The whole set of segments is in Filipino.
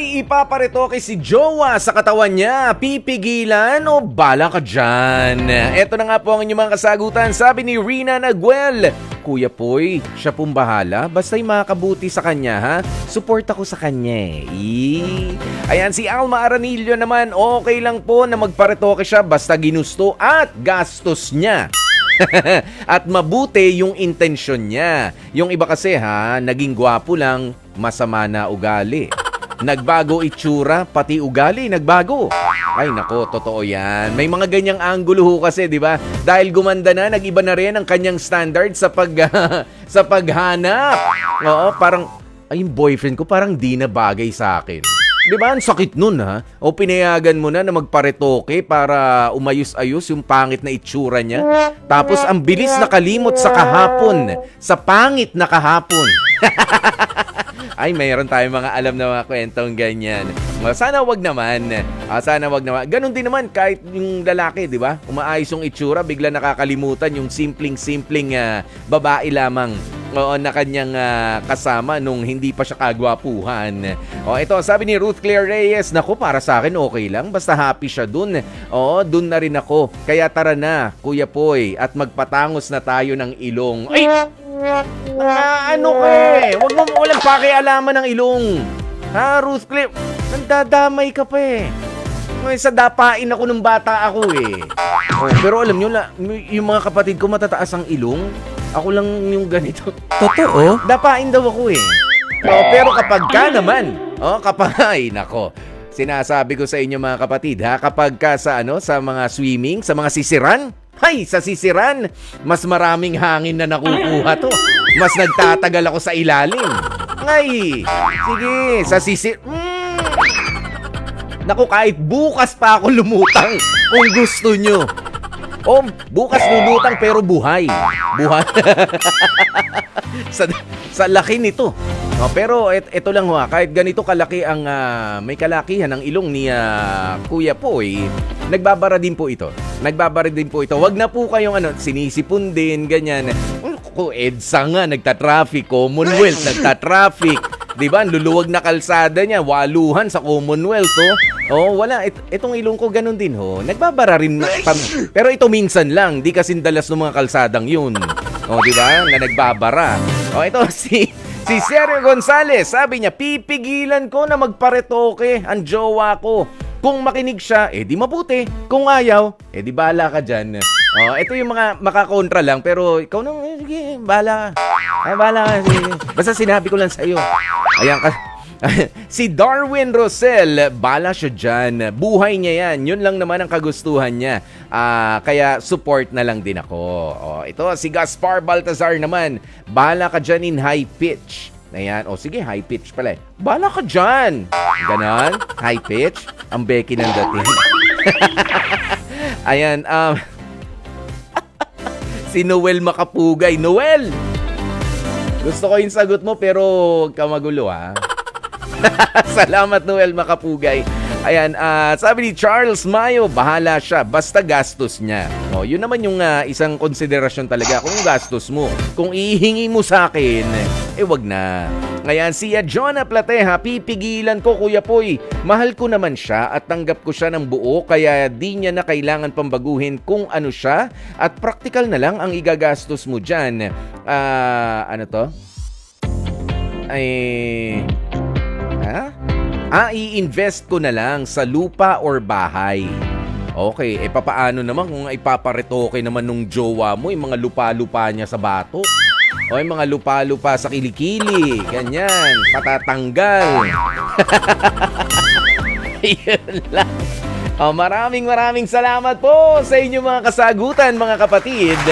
May ipaparetoke si Jowa sa katawan niya. Pipigilan o bala ka dyan? Ito na nga po ang inyong mga kasagutan. Sabi ni Rina Naguel, Kuya Poy, siya pong bahala. Basta'y makakabuti sa kanya ha. Support ako sa kanya eh. Ayan si Alma Aranillo naman, okay lang po na magparetoke siya basta ginusto at gastos niya. At mabuti yung intensyon niya. Yung iba kasi ha, naging gwapo lang, masama na ugali. Nagbago itsura, pati ugali nagbago. Ay nako, totoo yan. May mga ganyang anggulo ho kasi, di ba? Dahil gumanda na, nag-iba na rin ang kanyang standard sa pag sa paghanap. Oo, parang ay yung boyfriend ko parang di na bagay sa akin. Di ba? Ang sakit nun ha. O pinayagan mo na na magparetoke para umayos-ayos yung pangit na itsura niya. Tapos ang bilis nakalimot sa kahapon. Sa pangit na kahapon. Ay, mayroon tayong mga alam na mga kwentong ganyan. Sana wag naman. Ah, sana wag naman. Ganon din naman kahit yung lalaki, di ba? Umaayos yung itsura, bigla nakakalimutan yung simpleng-simpleng ah, babae lamang Oo, na kanyang ah, kasama nung hindi pa siya kagwapuhan. O ito, sabi ni Ruth Claire Reyes, Naku, para sa akin okay lang, basta happy siya dun. Oo, dun na rin ako. Kaya tara na, Kuya Poy, at magpatangos na tayo ng ilong. Ay! Ah, ano ka eh? Huwag mo walang pakialaman ng ilong. Ha, Ruth Claire? Nandadamay ka pa eh. May sa dapain ako nung bata ako eh. Oh, pero alam nyo, la, yung mga kapatid ko matataas ang ilong. Ako lang yung ganito. Totoo? Dapain daw ako eh. Oh, pero kapag ka naman, oh, kapag, ay nako, sinasabi ko sa inyo mga kapatid ha, kapag ka sa ano, sa mga swimming, sa mga sisiran, hay, sa sisiran, mas maraming hangin na nakukuha to. Mas nagtatagal ako sa ilalim. Ngay, sige, sa sisir... Mm. Naku, kahit bukas pa ako lumutang kung gusto nyo. Oh, bukas lulutang pero buhay. Buhay. sa, sa laki nito. Oh, pero et, ito lang ho, ah, kahit ganito kalaki ang ah, may kalakihan ng ilong ni ah, Kuya Poy, nagbabara din po ito. Nagbabara din po ito. Wag na po kayong ano, sinisipon din, ganyan. Ko EDSA nga, nagta-traffic. Commonwealth, nagta-traffic. Di ba? Luluwag na kalsada niya, waluhan sa Commonwealth, oh. Oh, wala. It, itong ilong ko ganun din, ho. Nagbabara rin. na- pam- pero ito minsan lang. Di kasi dalas ng mga kalsadang yun. Oh, di ba? Na nagbabara. Oh, ito si... Si Sergio Gonzalez, sabi niya, pipigilan ko na magparetoke ang jowa ko. Kung makinig siya, eh di mabuti. Kung ayaw, eh di bala ka dyan. Oh, ito yung mga makakontra lang, pero ikaw nang, eh, sige, bala ka. Ah, bala ka. Sige. Basta sinabi ko lang sa'yo. Ayan ka. si Darwin Rosel, bala siya dyan. Buhay niya yan. Yun lang naman ang kagustuhan niya. Ah, kaya support na lang din ako. Oh, ito, si Gaspar Baltazar naman. Bala ka dyan in high pitch. Ayan. O sige, high pitch pala. eh. Bala ka dyan. Ganon. High pitch. Ang Becky ng dating. Ayan. Um, si Noel Makapugay. Noel! Gusto ko yung sagot mo pero huwag ka magulo ha. Salamat Noel Makapugay. Ayan, ah, sabi ni Charles Mayo, bahala siya, basta gastos niya. O, yun naman yung ah, isang konsiderasyon talaga kung gastos mo. Kung ihingi mo sa akin, eh wag na. Ngayon, si Jonah Plateha, pipigilan ko Kuya Poy. Mahal ko naman siya at tanggap ko siya ng buo kaya di niya na kailangan pambaguhin kung ano siya at practical na lang ang igagastos mo dyan. Ah, ano to? Ay... Ha? Ah, i-invest ko na lang sa lupa or bahay. Okay, eh papaano naman kung ipaparetoke naman nung jowa mo yung mga lupa-lupa niya sa bato? O yung mga lupa-lupa sa kilikili, ganyan, patatanggal. Yun lang. Oh, maraming maraming salamat po sa inyong mga kasagutan mga kapatid.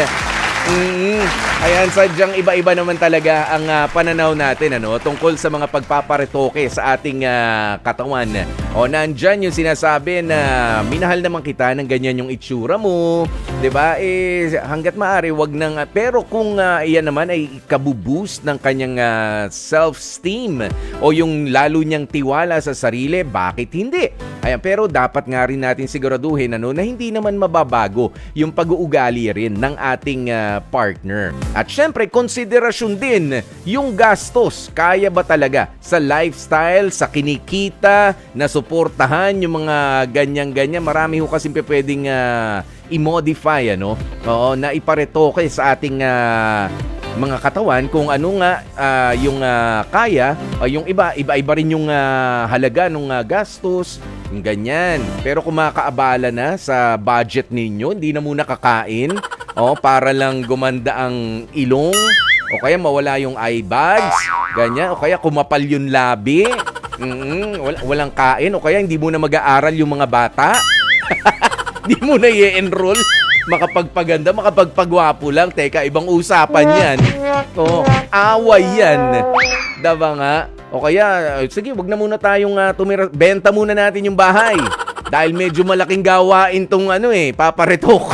Mm, ayan, sadyang iba-iba naman talaga ang ah, pananaw natin ano, tungkol sa mga pagpaparetoke sa ating ah, katawan. O nandyan yung sinasabi na minahal naman kita ng ganyan yung itsura mo. 'di ba Eh, hanggat maaari, wag nang... ah, pero kung ah, iyan naman ay kabuboost ng kanyang ah, self-esteem o yung lalo niyang tiwala sa sarili, bakit hindi? Ayan, pero dapat nga rin natin siguraduhin ano, na hindi naman mababago yung pag-uugali rin ng ating ah, partner. At syempre, konsiderasyon din yung gastos. Kaya ba talaga sa lifestyle, sa kinikita, na suportahan yung mga ganyan-ganyan. Marami ho kasi pwedeng ah, i-modify ano, Oo, na iparetoke sa ating ah, mga katawan kung ano nga ah, yung ah, kaya o yung iba iba-iba rin yung ah, halaga ng gastos yung ganyan pero kung makaabala na sa budget ninyo hindi na muna kakain oh para lang gumanda ang ilong o kaya mawala yung eye bags ganyan o kaya kumapal yung labi Mm, wal- walang kain o kaya hindi mo na mag-aaral yung mga bata Di mo na i-enroll. Makapagpaganda, makapagpagwapo lang. Teka, ibang usapan yan. Oh, away yan. Diba nga? O kaya, eh, sige, wag na muna tayong ah, tumira. Benta muna natin yung bahay. Dahil medyo malaking gawain tong ano eh, paparetok.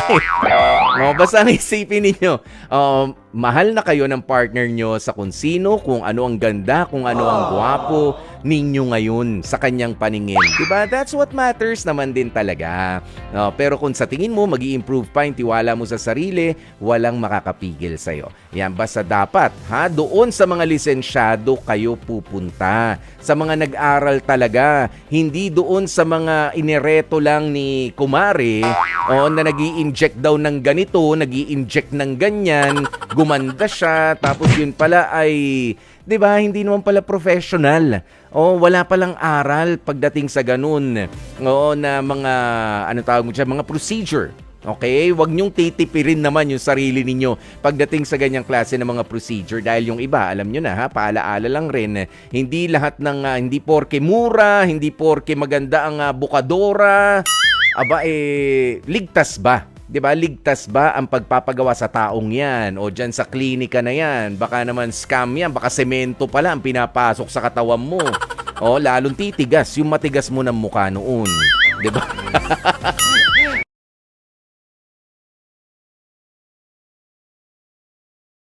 No, basta ang isipin ninyo, um, mahal na kayo ng partner nyo sa kung sino, kung ano ang ganda, kung ano ang gwapo ninyo ngayon sa kanyang paningin. Diba? That's what matters naman din talaga. No, pero kung sa tingin mo, mag improve pa yung tiwala mo sa sarili, walang makakapigil sa'yo. Yan, basta dapat, ha, doon sa mga lisensyado kayo pupunta. Sa mga nag-aral talaga, hindi doon sa mga inireto lang ni Kumare, o na nag inject daw ng ganito, nag inject ng ganyan, gumanda siya, tapos yun pala ay, di ba, hindi naman pala professional. O wala palang aral pagdating sa ganun. Oo, na mga, ano tawag mo dyan, mga procedure. Okay? Huwag niyong titipirin naman yung sarili ninyo pagdating sa ganyang klase ng mga procedure dahil yung iba, alam nyo na ha, paalaala lang rin, hindi lahat ng, ah, hindi porke mura, hindi porke maganda ang ah, bukadora, aba eh, ligtas ba? 'Di ba? Ligtas ba ang pagpapagawa sa taong 'yan o diyan sa klinika na 'yan? Baka naman scam 'yan, baka semento pala ang pinapasok sa katawan mo. O lalong titigas yung matigas mo ng mukha noon. 'Di ba?